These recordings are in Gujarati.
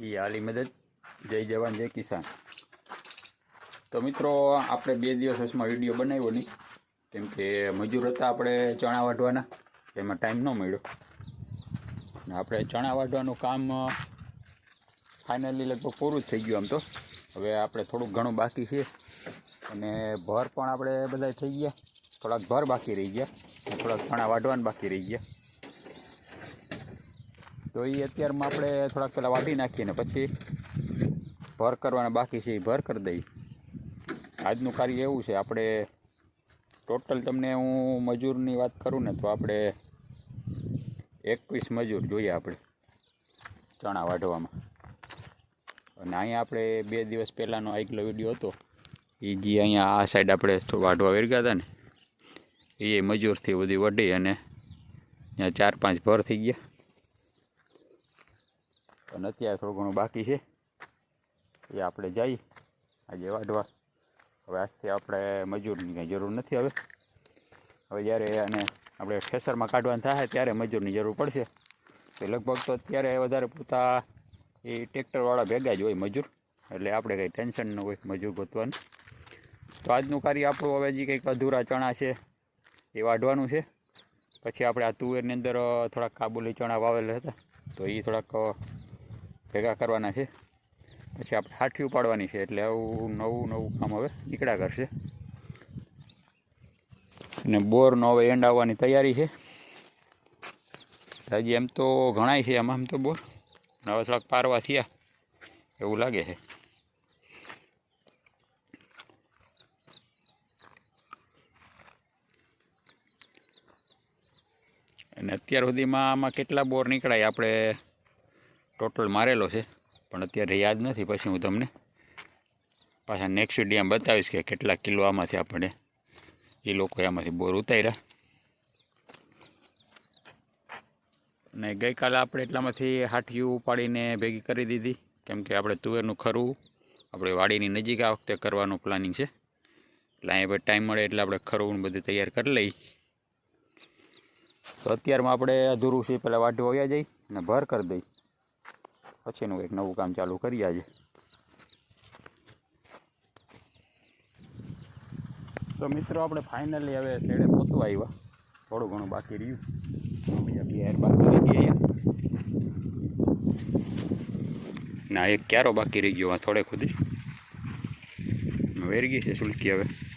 એ આલી મદદ. જય જવાન, જય કિસાન. તો મિત્રો, આપણે બે દિવસ વચમાં વીડિયો બનાવ્યો નહીં. કેમ કે મજૂર હતા આપણે ચણા વાઢવાના, એમાં ટાઈમ ન મળ્યો. ને આપણે ચણા વાઢવાનું કામ ફાઇનલી લગભગ પૂરું જ થઈ ગયું આમ તો. હવે આપણે થોડુંક ઘણું બાકી છે. અને ભર પણ આપણે બધા થઈ ગયા. થોડાક ભર બાકી રહી ગયા. થોડાક ચણા વાઢવાના બાકી રહી ગયા. તો એ અત્યારમાં આપણે થોડાક પહેલાં વાઢી નાખીએ ને પછી ભર કરવાના બાકી છે એ ભર કરી દઈએ. આજનું કાર્ય એવું છે, આપણે ટોટલ તમને હું મજૂરની વાત કરું ને તો આપણે એકવીસ મજૂર જોઈએ આપણે ચણા વાઢવામાં. અને અહીંયા આપણે બે દિવસ પહેલાંનો આગલો વીડિયો હતો એ જે અહીંયા આ સાઈડ આપણે વાઢવા વેરગા હતા ને એ મજૂરથી બધી વઢી અને ત્યાં ચાર પાંચ ભર થઈ ગયા. અને અત્યારે થોડું ઘણું બાકી છે. એ આપણે જઈએ આજે વાઢવા. હવે આજથી આપણે મજૂરની કંઈ જરૂર નથી હવે. હવે જ્યારે અને આપણે ઠેસરમાં કાઢવાનું થાય ત્યારે મજૂરની જરૂર પડશે. તો લગભગ તો અત્યારે વધારે પૂરતા એ ટ્રેક્ટરવાળા ભેગા જ હોય મજૂર. એટલે આપણે કંઈ ટેન્શન ન હોય મજૂર ગોતવાનું. તો આજનું કાર્ય આપણું હવે જે કંઈક અધૂરા ચણા છે એ વાઢવાનું છે. પછી આપણે આ તુવેરની અંદર થોડાક કાબુલી ચણા વાવેલા હતા. તો એ થોડાક ભેગા કરવાના છે. પછી આપણે હાઠી પાડવાની છે એટલે આવું નવું નવું કામ હવે નીકળ્યા કરશે. અને બોરનો હવે એન્ડ આવવાની તૈયારી છે. હજી એમ તો ઘણાય છે આમાં આમ તો બોર. નવા થોડાક પારવા થયા. એવું લાગે છે. અને અત્યાર સુધીમાં આમાં કેટલા બોર નીકળાય? આપણે ટોટલ મારેલો છે. પણ અત્યારે યાદ નથી. પછી હું તમને પાછા નેક્સ્ટ વિડીયામાં બતાવીશ કે કેટલા કિલો આમાંથી આપણે એ લોકો આમાંથી બોર ઉતાર્યા. અને ગઈકાલે આપણે એટલામાંથી હાઠિયું ઉપાડીને ભેગી કરી દીધી. કેમ કે આપણે તુવેરનું ખરવું આપણે વાડીની નજીક આ વખતે કરવાનું પ્લાનિંગ છે. એટલે અહીંયા પછી ટાઈમ મળે એટલે આપણે ખરવું બધું તૈયાર કરી લઈ તો અત્યારમાં આપણે અધૂરું છે. પહેલાં વાઢવા આવ્યા જઈ અને ભર કરી દઈ પછીનું એક નવું કામ ચાલુ કરી આજે. તો મિત્રો, આપણે ફાઇનલી હવે શેડે પહોંચવા આવ્યા. થોડું ઘણું બાકી રહ્યું. બીજા બાકી રહી ના, એક ક્યારો બાકી રહી ગયો થોડે ખુદી. વેરગી છે, સુલકી હવે.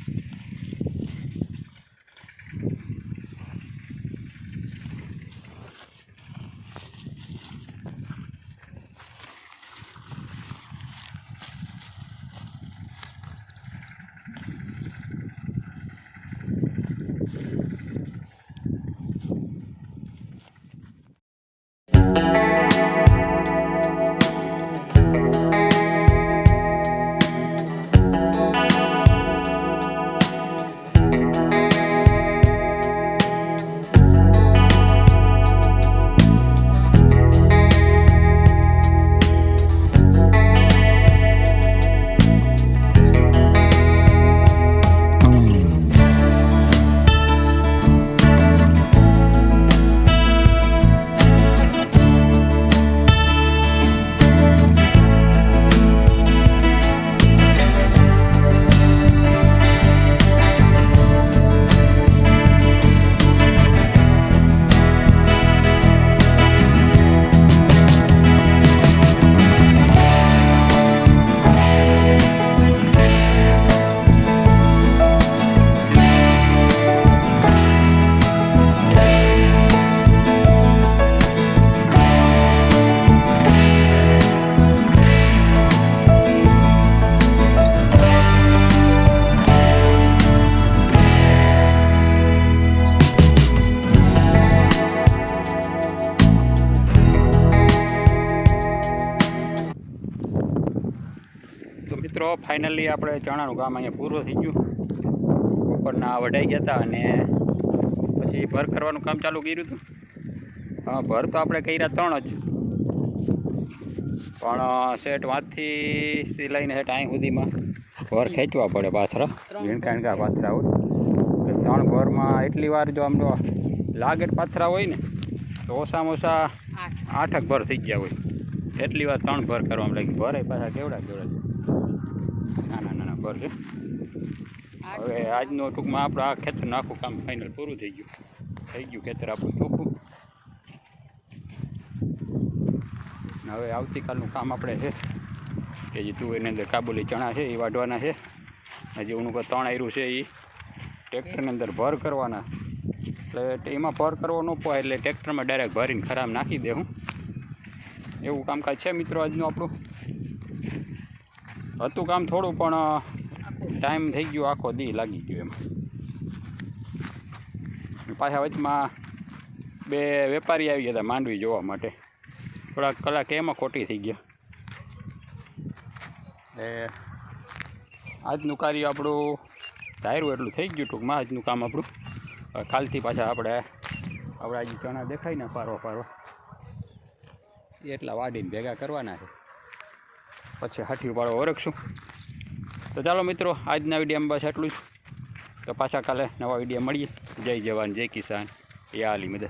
મિત્રો ફાઇનલી આપણે ચણાનું કામ અહીંયા પૂરું થઈ ગયું. બપોરના વઢાઈ ગયા હતા અને પછી ભર કરવાનું કામ ચાલુ કર્યું હતું. હા ભર તો આપણે કર્યા ત્રણ જ. પણ સેટ વાંચથી લઈને સેટ અહીં સુધીમાં ભર ખેંચવા પડે પાથરા. ઝીણકા પાથરા હોય. એટલે ત્રણ ભરમાં એટલી વાર જો આમ જો લાગે પાથરા હોય ને તો ઓછામાં ઓછા આઠક ભર થઈ ગયા હોય. એટલી વાર ત્રણ ભર કરવામાં લાગી. ભરે પાછા કેવડા કેવડા નાના નાના ભર છે હવે આજનો ટૂંકમાં આપણે આ ખેતરનું આખું કામ ફાઇનલ પૂરું થઈ ગયું. થઈ ગયું ખેતર આપણું ચોખ્ખું. હવે આવતીકાલનું કામ આપણે છે, કે જે એની અંદર કાબુલી ચણા છે, એ વાઢવાના છે. ઓનું કોઈ ત્રણ આયરું છે, એ ટ્રેક્ટરની અંદર ભર કરવાના. એટલે એમાં ભર કરવો ન પોય એટલે ટ્રેક્ટરમાં ડાયરેક્ટ ભરીને ખરાબ નાખી દેવું એવું કામકાજ છે મિત્રો આજનું આપણું? હતું કામ થોડું, પણ ટાઈમ થઈ ગયો, આખો દી લાગી ગયો એમાં. પાછા વચમાં બે વેપારી આવી ગયા હતા માંડવી જોવા માટે. થોડાક કલાક એમાં ખોટી થઈ ગયા. એ આજનું કાર્ય આપણું ધાર્યું એટલું થઈ ગયું ટૂંકમાં, આજનું કામ આપણું. કાલથી પાછા આપણે આપણે આજે ચણા દેખાય ને પારવા પારવા એટલા વાડીને ભેગા કરવાના છે. પછી હાઠી પાડો ઓળખશું. તો ચાલો મિત્રો, આજના વિડીયોમાં બસ એટલું જ. તો પાછા કાલે નવા વીડિયો મળીએ. જય જવાન, જય કિસાન. યા આલી મદદ.